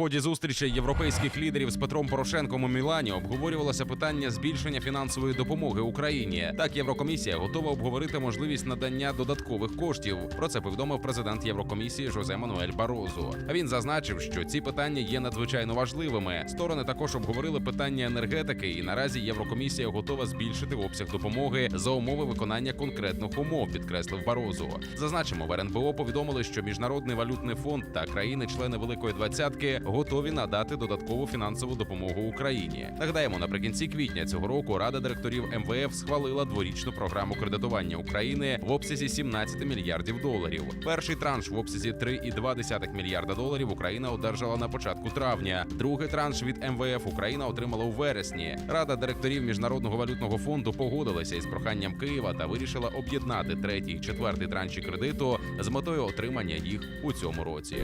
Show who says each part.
Speaker 1: ході зустрічі європейських лідерів з Петром Порошенком у Мілані обговорювалося питання збільшення фінансової допомоги Україні. Так, Єврокомісія готова обговорити можливість надання додаткових коштів. Про це повідомив президент Єврокомісії Жозе Мануель Барозу. Він зазначив, що ці питання є надзвичайно важливими. Сторони також обговорили питання енергетики, і наразі Єврокомісія готова збільшити обсяг допомоги за умови виконання конкретних умов, підкреслив Барозу. Зазначимо, в РНБО повідомили, що міжнародний валютний фонд та країни-члени Великої Двадцятки готові надати додаткову фінансову допомогу Україні. Нагадаємо, наприкінці квітня цього року Рада директорів МВФ схвалила дворічну програму кредитування України в обсязі 17 мільярдів доларів. Перший транш в обсязі 3,2 мільярда доларів Україна одержала на початку травня. Другий транш від МВФ Україна отримала у вересні. Рада директорів міжнародного валютного фонду погодилася із проханням Києва та вирішила об'єднати третій і четвертий транші кредиту з метою отримання їх у цьому році.